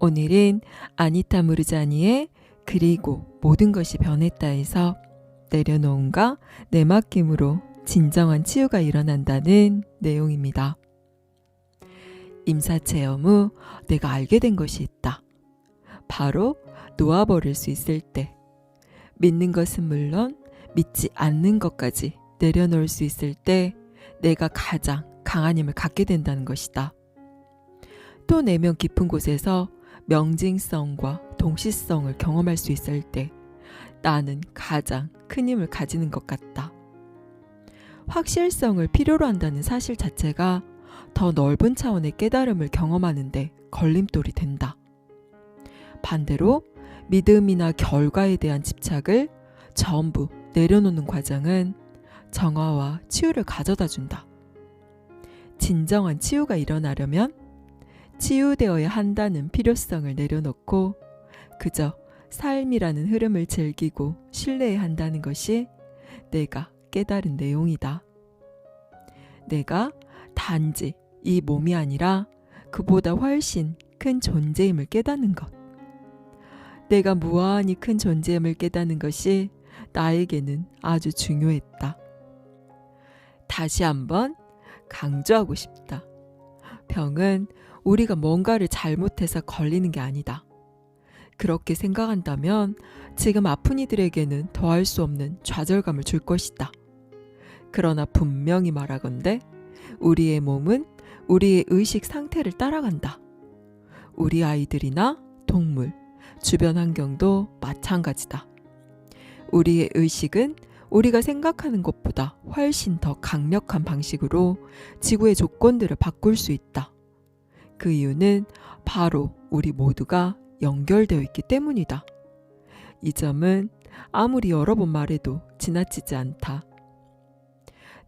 오늘은 아니타 무르자니의 그리고 모든 것이 변했다에서 내려놓음과 내맡김으로 진정한 치유가 일어난다는 내용입니다. 임사 체험 후 내가 알게 된 것이 있다. 바로 놓아버릴 수 있을 때. 믿는 것은 물론 믿지 않는 것까지 내려놓을 수 있을 때 내가 가장 강한 힘을 갖게 된다는 것이다. 또 내면 깊은 곳에서 명징성과 동시성을 경험할 수 있을 때 나는 가장 큰 힘을 가지는 것 같다. 확실성을 필요로 한다는 사실 자체가 더 넓은 차원의 깨달음을 경험하는데 걸림돌이 된다. 반대로 믿음이나 결과에 대한 집착을 전부 내려놓는 과정은 정화와 치유를 가져다 준다. 진정한 치유가 일어나려면 치유되어야 한다는 필요성을 내려놓고 그저 삶이라는 흐름을 즐기고 신뢰해야 한다는 것이 내가 깨달은 내용이다. 내가 단지 이 몸이 아니라 그보다 훨씬 큰 존재임을 깨닫는 것. 내가 무한히 큰 존재임을 깨닫는 것이 나에게는 아주 중요했다. 다시 한번 강조하고 싶다. 병은 우리가 뭔가를 잘못해서 걸리는 게 아니다. 그렇게 생각한다면 지금 아픈 이들에게는 더할 수 없는 좌절감을 줄 것이다. 그러나 분명히 말하건대 우리의 몸은 우리의 의식 상태를 따라간다. 우리 아이들이나 동물, 주변 환경도 마찬가지다. 우리의 의식은 우리가 생각하는 것보다 훨씬 더 강력한 방식으로 지구의 조건들을 바꿀 수 있다. 그 이유는 바로 우리 모두가 연결되어 있기 때문이다. 이 점은 아무리 여러 번 말해도 지나치지 않다.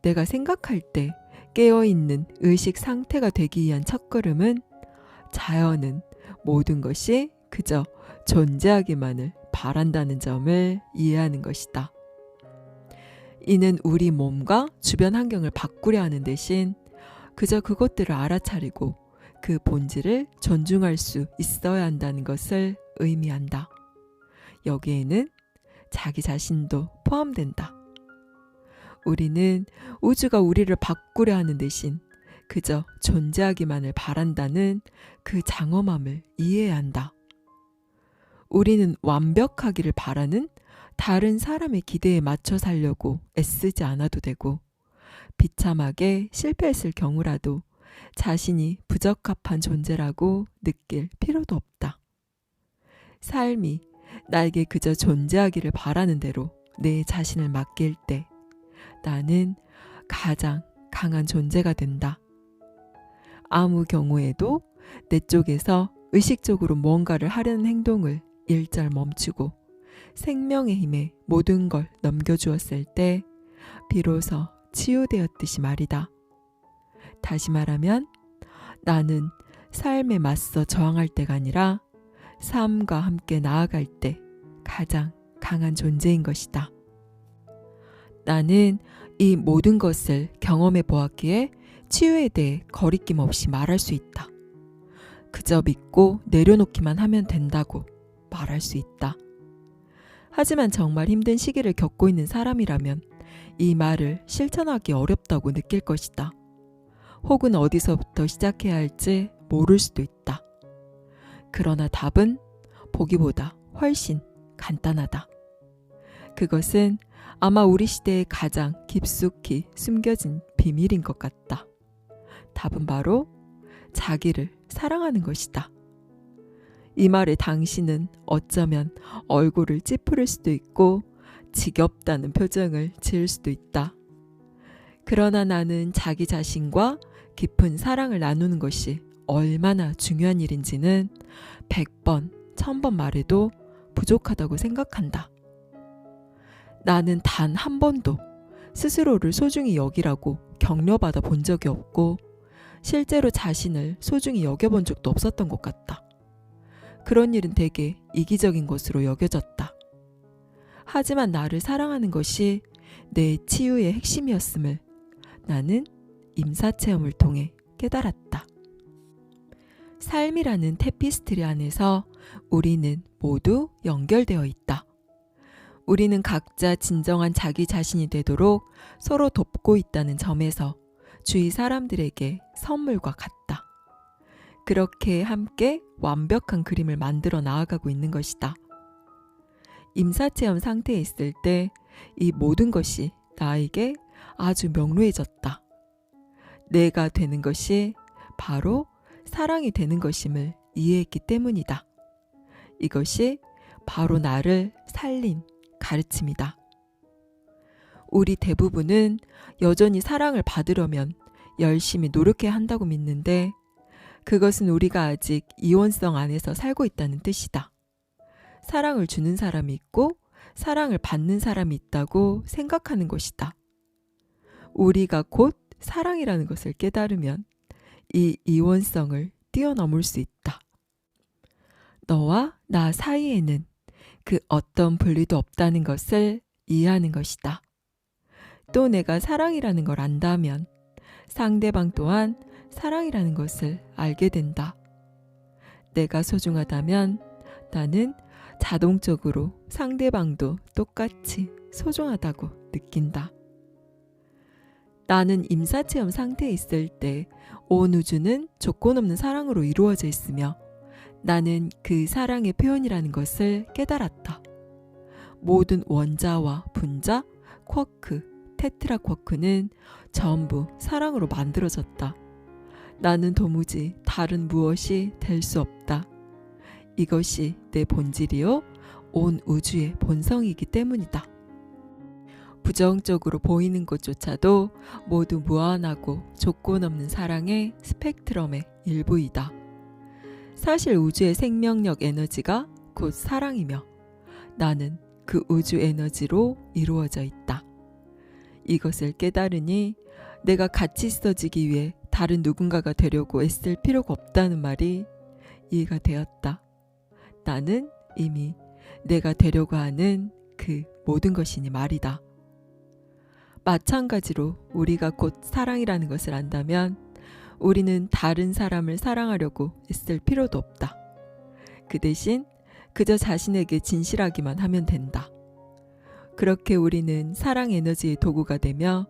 내가 생각할 때 깨어있는 의식 상태가 되기 위한 첫걸음은 자연은 모든 것이 그저 존재하기만을 바란다는 점을 이해하는 것이다. 이는 우리 몸과 주변 환경을 바꾸려 하는 대신 그저 그것들을 알아차리고 그 본질을 존중할 수 있어야 한다는 것을 의미한다. 여기에는 자기 자신도 포함된다. 우리는 우주가 우리를 바꾸려 하는 대신 그저 존재하기만을 바란다는 그 장엄함을 이해해야 한다. 우리는 완벽하기를 바라는 다른 사람의 기대에 맞춰 살려고 애쓰지 않아도 되고 비참하게 실패했을 경우라도 자신이 부적합한 존재라고 느낄 필요도 없다. 삶이 나에게 그저 존재하기를 바라는 대로 내 자신을 맡길 때 나는 가장 강한 존재가 된다. 아무 경우에도 내 쪽에서 의식적으로 뭔가를 하려는 행동을 일절 멈추고 생명의 힘에 모든 걸 넘겨주었을 때 비로소 치유되었듯이 말이다. 다시 말하면 나는 삶에 맞서 저항할 때가 아니라 삶과 함께 나아갈 때 가장 강한 존재인 것이다. 나는 이 모든 것을 경험해 보았기에 치유에 대해 거리낌 없이 말할 수 있다. 그저 믿고 내려놓기만 하면 된다고 말할 수 있다. 하지만 정말 힘든 시기를 겪고 있는 사람이라면 이 말을 실천하기 어렵다고 느낄 것이다. 혹은 어디서부터 시작해야 할지 모를 수도 있다. 그러나 답은 보기보다 훨씬 간단하다. 그것은 아마 우리 시대에 가장 깊숙이 숨겨진 비밀인 것 같다. 답은 바로 자기를 사랑하는 것이다. 이 말에 당신은 어쩌면 얼굴을 찌푸릴 수도 있고 지겹다는 표정을 지을 수도 있다. 그러나 나는 자기 자신과 깊은 사랑을 나누는 것이 얼마나 중요한 일인지는 100번, 1000번 말해도 부족하다고 생각한다. 나는 단 한 번도 스스로를 소중히 여기라고 격려받아 본 적이 없고 실제로 자신을 소중히 여겨본 적도 없었던 것 같다. 그런 일은 되게 이기적인 것으로 여겨졌다. 하지만 나를 사랑하는 것이 내 치유의 핵심이었음을 나는 임사체험을 통해 깨달았다. 삶이라는 테피스트리 안에서 우리는 모두 연결되어 있다. 우리는 각자 진정한 자기 자신이 되도록 서로 돕고 있다는 점에서 주위 사람들에게 선물과 같다. 그렇게 함께 완벽한 그림을 만들어 나아가고 있는 것이다. 임사체험 상태에 있을 때 이 모든 것이 나에게 아주 명료해졌다. 내가 되는 것이 바로 사랑이 되는 것임을 이해했기 때문이다. 이것이 바로 나를 살린 가르침이다. 우리 대부분은 여전히 사랑을 받으려면 열심히 노력해야 한다고 믿는데 그것은 우리가 아직 이원성 안에서 살고 있다는 뜻이다. 사랑을 주는 사람이 있고 사랑을 받는 사람이 있다고 생각하는 것이다. 우리가 곧 사랑이라는 것을 깨달으면 이 이원성을 뛰어넘을 수 있다. 너와 나 사이에는 그 어떤 분리도 없다는 것을 이해하는 것이다. 또 내가 사랑이라는 걸 안다면 상대방 또한 사랑이라는 것을 알게 된다. 내가 소중하다면 나는 자동적으로 상대방도 똑같이 소중하다고 느낀다. 나는 임사체험 상태에 있을 때 온 우주는 조건 없는 사랑으로 이루어져 있으며 나는 그 사랑의 표현이라는 것을 깨달았다. 모든 원자와 분자, 쿼크, 테트라 쿼크는 전부 사랑으로 만들어졌다. 나는 도무지 다른 무엇이 될 수 없다. 이것이 내 본질이요, 온 우주의 본성이기 때문이다. 부정적으로 보이는 것조차도 모두 무한하고 조건 없는 사랑의 스펙트럼의 일부이다. 사실 우주의 생명력 에너지가 곧 사랑이며 나는 그 우주 에너지로 이루어져 있다. 이것을 깨달으니 내가 같이 있어지기 위해 다른 누군가가 되려고 애쓸 필요가 없다는 말이 이해가 되었다. 나는 이미 내가 되려고 하는 그 모든 것이니 말이다. 마찬가지로 우리가 곧 사랑이라는 것을 안다면 우리는 다른 사람을 사랑하려고 애쓸 필요도 없다. 그 대신 그저 자신에게 진실하기만 하면 된다. 그렇게 우리는 사랑 에너지의 도구가 되며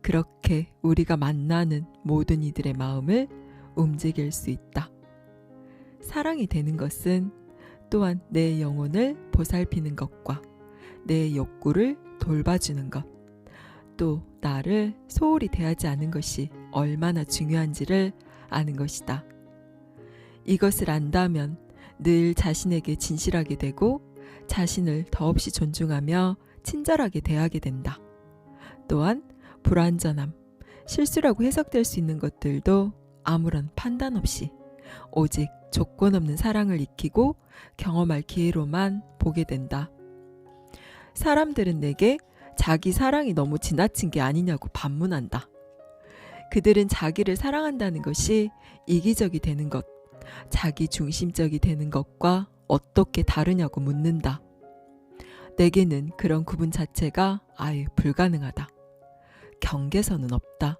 그렇게 우리가 만나는 모든 이들의 마음을 움직일 수 있다. 사랑이 되는 것은 또한 내 영혼을 보살피는 것과 내 욕구를 돌봐주는 것, 또 나를 소홀히 대하지 않은 것이 얼마나 중요한지를 아는 것이다. 이것을 안다면 늘 자신에게 진실하게 되고 자신을 더없이 존중하며 친절하게 대하게 된다. 또한 불완전함, 실수라고 해석될 수 있는 것들도 아무런 판단 없이 오직 조건 없는 사랑을 익히고 경험할 기회로만 보게 된다. 사람들은 내게 자기 사랑이 너무 지나친 게 아니냐고 반문한다. 그들은 자기를 사랑한다는 것이 이기적이 되는 것, 자기 중심적이 되는 것과 어떻게 다르냐고 묻는다. 내게는 그런 구분 자체가 아예 불가능하다. 경계선은 없다.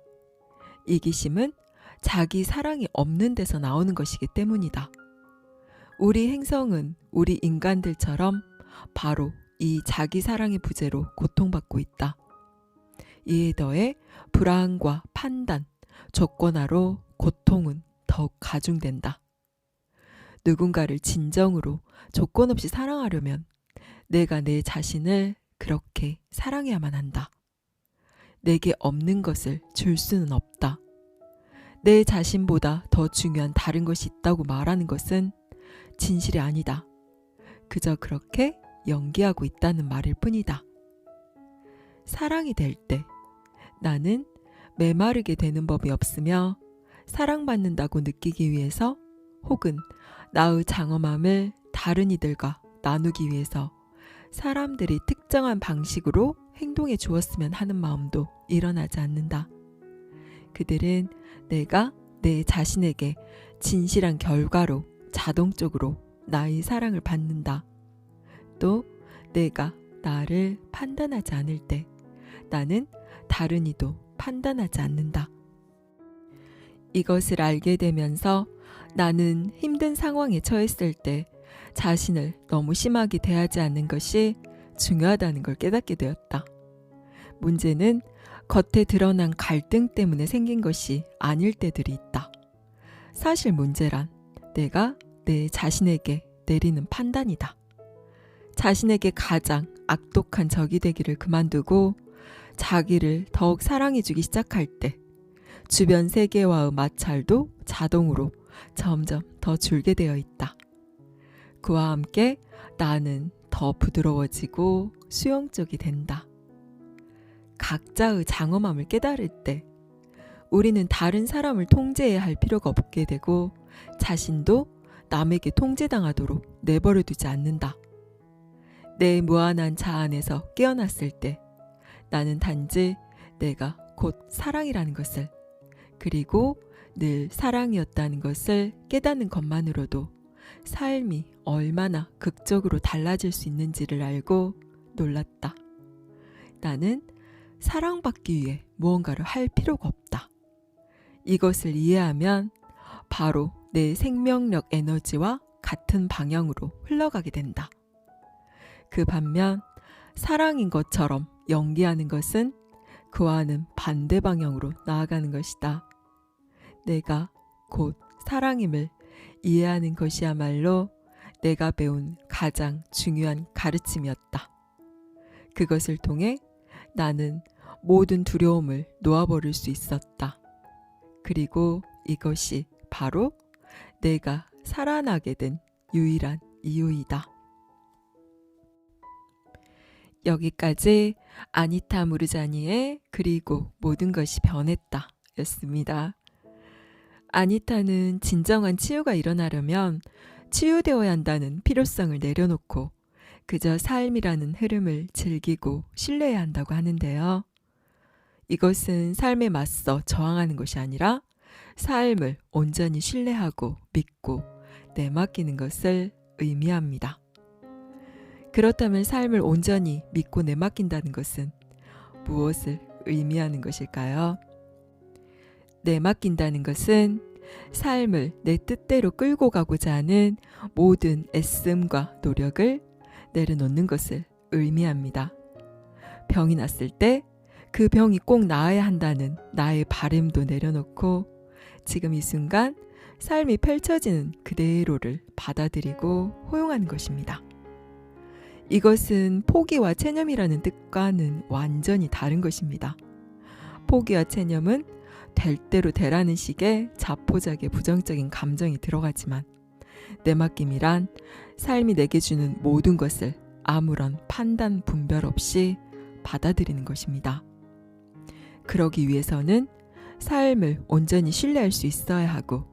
이기심은 자기 사랑이 없는 데서 나오는 것이기 때문이다. 우리 행성은 우리 인간들처럼 바로 이 자기 사랑의 부재로 고통받고 있다. 이에 더해 불안과 판단, 조건화로 고통은 더욱 가중된다. 누군가를 진정으로 조건 없이 사랑하려면 내가 내 자신을 그렇게 사랑해야만 한다. 내게 없는 것을 줄 수는 없다. 내 자신보다 더 중요한 다른 것이 있다고 말하는 것은 진실이 아니다. 그저 그렇게 연기하고 있다는 말일 뿐이다. 사랑이 될 때 나는 메마르게 되는 법이 없으며 사랑받는다고 느끼기 위해서 혹은 나의 장엄함을 다른 이들과 나누기 위해서 사람들이 특정한 방식으로 행동해 주었으면 하는 마음도 일어나지 않는다. 그들은 내가 내 자신에게 진실한 결과로 자동적으로 나의 사랑을 받는다. 또 내가 나를 판단하지 않을 때 나는 다른 이도 판단하지 않는다. 이것을 알게 되면서 나는 힘든 상황에 처했을 때 자신을 너무 심하게 대하지 않는 것이 중요하다는 걸 깨닫게 되었다. 문제는 겉에 드러난 갈등 때문에 생긴 것이 아닐 때들이 있다. 사실 문제란 내가 내 자신에게 내리는 판단이다. 자신에게 가장 악독한 적이 되기를 그만두고 자기를 더욱 사랑해주기 시작할 때 주변 세계와의 마찰도 자동으로 점점 더 줄게 되어 있다. 그와 함께 나는 더 부드러워지고 수용적이 된다. 각자의 장엄함을 깨달을 때 우리는 다른 사람을 통제해야 할 필요가 없게 되고 자신도 남에게 통제당하도록 내버려 두지 않는다. 내 무한한 자안에서 깨어났을 때 나는 단지 내가 곧 사랑이라는 것을 그리고 늘 사랑이었다는 것을 깨닫는 것만으로도 삶이 얼마나 극적으로 달라질 수 있는지를 알고 놀랐다. 나는 사랑받기 위해 무언가를 할 필요가 없다. 이것을 이해하면 바로 내 생명력 에너지와 같은 방향으로 흘러가게 된다. 그 반면 사랑인 것처럼 연기하는 것은 그와는 반대 방향으로 나아가는 것이다. 내가 곧 사랑임을 이해하는 것이야말로 내가 배운 가장 중요한 가르침이었다. 그것을 통해 나는 모든 두려움을 놓아버릴 수 있었다. 그리고 이것이 바로 내가 살아나게 된 유일한 이유이다. 여기까지 아니타 무르자니의 그리고 모든 것이 변했다 였습니다. 아니타는 진정한 치유가 일어나려면 치유되어야 한다는 필요성을 내려놓고 그저 삶이라는 흐름을 즐기고 신뢰해야 한다고 하는데요. 이것은 삶에 맞서 저항하는 것이 아니라 삶을 온전히 신뢰하고 믿고 내맡기는 것을 의미합니다. 그렇다면 삶을 온전히 믿고 내맡긴다는 것은 무엇을 의미하는 것일까요? 내맡긴다는 것은 삶을 내 뜻대로 끌고 가고자 하는 모든 애씀과 노력을 내려놓는 것을 의미합니다. 병이 났을 때 그 병이 꼭 나아야 한다는 나의 바램도 내려놓고 지금 이 순간 삶이 펼쳐지는 그대로를 받아들이고 호용하는 것입니다. 이것은 포기와 체념이라는 뜻과는 완전히 다른 것입니다. 포기와 체념은 될 대로 되라는 식의 자포자기의 부정적인 감정이 들어가지만 내맡김이란 삶이 내게 주는 모든 것을 아무런 판단 분별 없이 받아들이는 것입니다. 그러기 위해서는 삶을 온전히 신뢰할 수 있어야 하고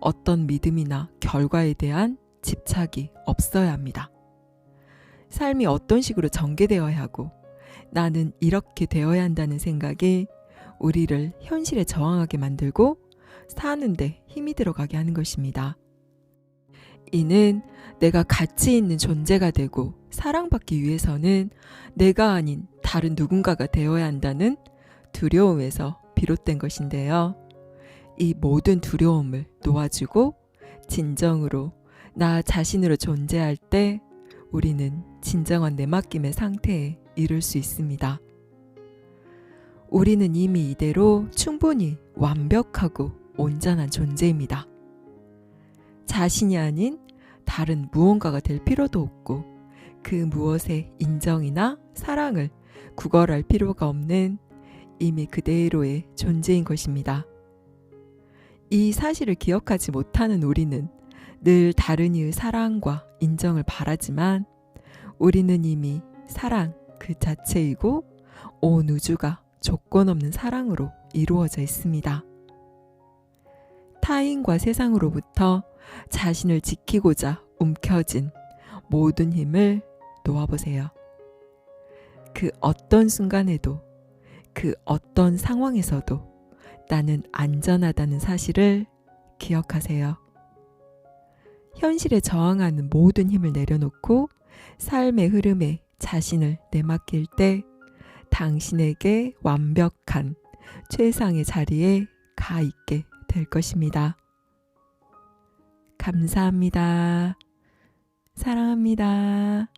어떤 믿음이나 결과에 대한 집착이 없어야 합니다. 삶이 어떤 식으로 전개되어야 하고 나는 이렇게 되어야 한다는 생각이 우리를 현실에 저항하게 만들고 사는데 힘이 들어가게 하는 것입니다. 이는 내가 가치 있는 존재가 되고 사랑받기 위해서는 내가 아닌 다른 누군가가 되어야 한다는 두려움에서 비롯된 것인데요. 이 모든 두려움을 놓아주고 진정으로 나 자신으로 존재할 때 우리는 진정한 내맡김의 상태에 이를 수 있습니다. 우리는 이미 이대로 충분히 완벽하고 온전한 존재입니다. 자신이 아닌 다른 무언가가 될 필요도 없고 그 무엇의 인정이나 사랑을 구걸할 필요가 없는 이미 그대로의 존재인 것입니다. 이 사실을 기억하지 못하는 우리는 늘 다른 이의 사랑과 인정을 바라지만 우리는 이미 사랑 그 자체이고 온 우주가 조건 없는 사랑으로 이루어져 있습니다. 타인과 세상으로부터 자신을 지키고자 움켜진 모든 힘을 놓아보세요. 그 어떤 순간에도 그 어떤 상황에서도 나는 안전하다는 사실을 기억하세요. 현실에 저항하는 모든 힘을 내려놓고 삶의 흐름에 자신을 내맡길 때 당신에게 완벽한 최상의 자리에 가 있게 될 것입니다. 감사합니다. 사랑합니다.